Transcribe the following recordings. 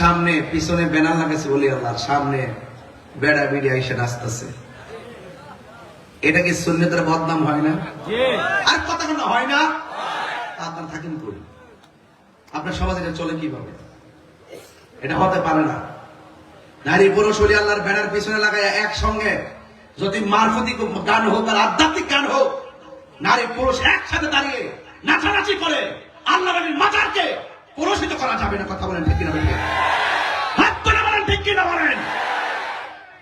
সামনে পিছনে ব্যানার লাগাইছে বলি আল্লাহ সামনে বেড়া বিড়ি আইসে নাচতেছে। এটা কি সুন্নতের বদনাম হয় না? আর কথা হয় না? আপনার থাকেন করি আপনার সমাজে এটা চলে কীভাবে? এটা হতে পারে না। নারী পুরুষ হলি আল্লাহর ব্যানার পিছনে লাগায় একসঙ্গে যদি মারফতি গান হোক আর আধ্যাত্মিক গান হোক নারী পুরুষ একসাথে দাঁড়িয়ে নাচানাচি করে আল্লাহ নবীর মাজারকে পুরস্কৃত করা যাবে না কথা বলেন ঠিক কিনা কিনা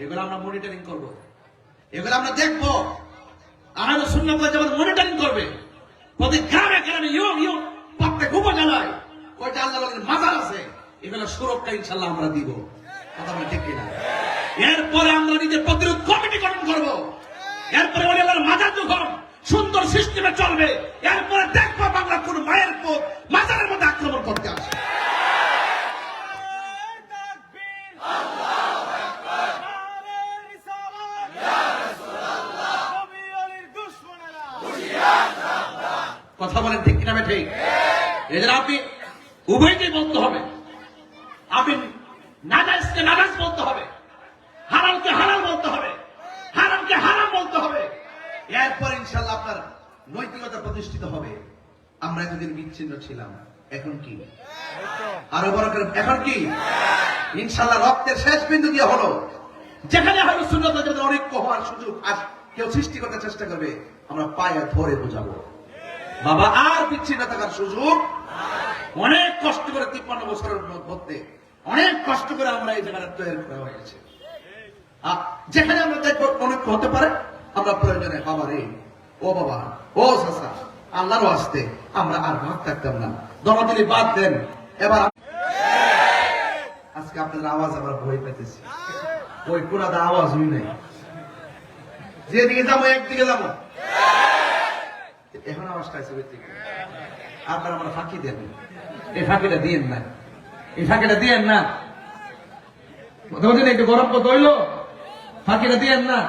এগুলো আমরা মনিটরিং করব। এগুলো আমরা দেখব। আমাদের সুন্নত যেমন মনিটরিং করবে। প্রতি গ্রামে গ্রামে মাজার আছে। এগুলো সুরক্ষা ইনশাল্লাহ আমরা দিব। কথা ঠিক কিনা? এরপরে আমরা নিজের প্রতিরোধ কমিটি গঠন করব। এরপরে আল্লাহর মাজার যখন সুন্দর সিস্টেমে চলবে, এরপরে দেখব বাংলা কোন মায়ের পোত মাজারের মধ্যে আক্রমণ করতে আসে কথা বলেন ঠিক কিনা ঠিক এদের আপনি উভয়কেই বলতে হবে। আপনি নাজাজকে নাজাজ বলতে হবে। হারামকে হারাম বলতে হবে। হারামকে হারাম বলতে হবে। এরপর ইনশাল্লাহ আপনার নৈতিকতা প্রতিষ্ঠিত হবে। আমরা এতদিন বিচ্ছিন্ন ছিলাম। এখন কি? আরও বড় করে, এখন কি? ইনশাল্লাহ রক্তের শেষ বিন্দু দিয়ে হলো। যেখানে হয়তো যদি অনৈক্য হওয়ার সুযোগ আজ কেউ সৃষ্টি করতে চেষ্টা করবে, আমরা পায়ে ধরে বোঝাবো। বাবা আর বিচ্ছিন্ন থাকার সুযোগ অনেক কষ্ট করে তিপ্পান্ন বছরের মধ্যে অনেক কষ্ট করে আমরা এই জায়গাটা তৈরি করা হয়েছে যেখানে আমরা দেখব অনেক হতে পারে, আমরা প্রয়োজনে বাবা রে ও বাবা, ও সাসা আল্লাহরও আসতে আমরা আর ভাগ থাকতাম না। দমাদিলি বাদ দেন। এবার আজকে আপনাদের আওয়াজ আমরা ভয় পেতেছি ওই পুরাদা আওয়াজ হই নাই। যেদিকে যাব, একদিকে যাব। এখন আওয়াজটা আছে আপনারা আমরা ফাঁকি দেন এই ফাঁকিটা দিয়েন না। এই ফাঁকিটা দিয়েন না। একটু গরম হইল? ফাঁকিটা দিয়েন না।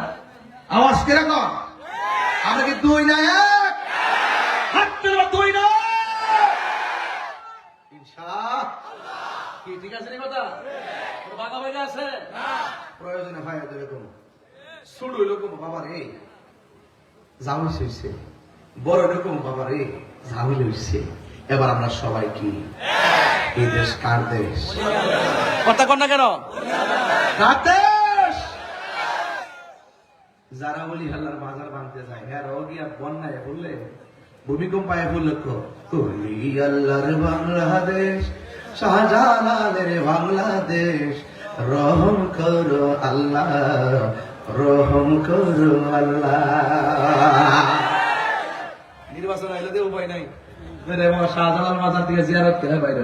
আওয়াজ কীরকম আমরা কি দুই না এক? দুই না কি ঠিক আছে নি কথা? বাধা বাইরে আছে? প্রয়োজনে ভাই এরকম। শুরু এরকম বাবা রে। জাউল হইছে বড় রকম বাবা রে জাউল হইছে। এবার আমরা সবাই কি? এই দেশ কার দেশ? কথা কন না কেন? যারা বলি হাল্লার বাজার ভাঙতে যায় হ্যাঁ গিয়া বন্যায় বললে তুলি আল্লাহর বাংলাদেশ শাহজালালের বাংলাদেশ রহম করো আল্লাহ রহম করো আল্লাহ। উপায় নাই। শাহজালাল মাজার থেকে জিয়ারত করে বাইরে।